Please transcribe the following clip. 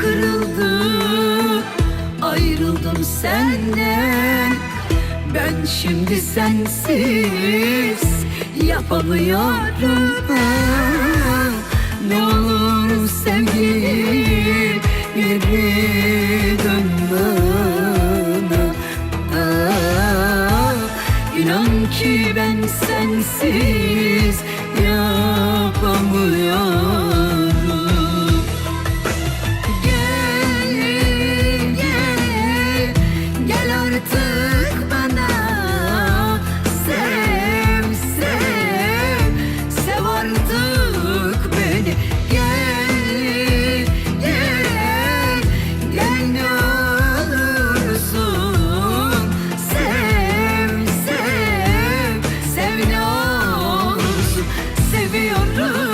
kırıldı. Ayrıldım senden. Ben şimdi sensiz Yapamıyorum. Ne olur sevgilim Geri dön bana. Ah, İnan ki ben sensiz artık bana. Sev, artık beni. Gel, gel, gel ne olursun. Sev, sev, sev Seviyorum.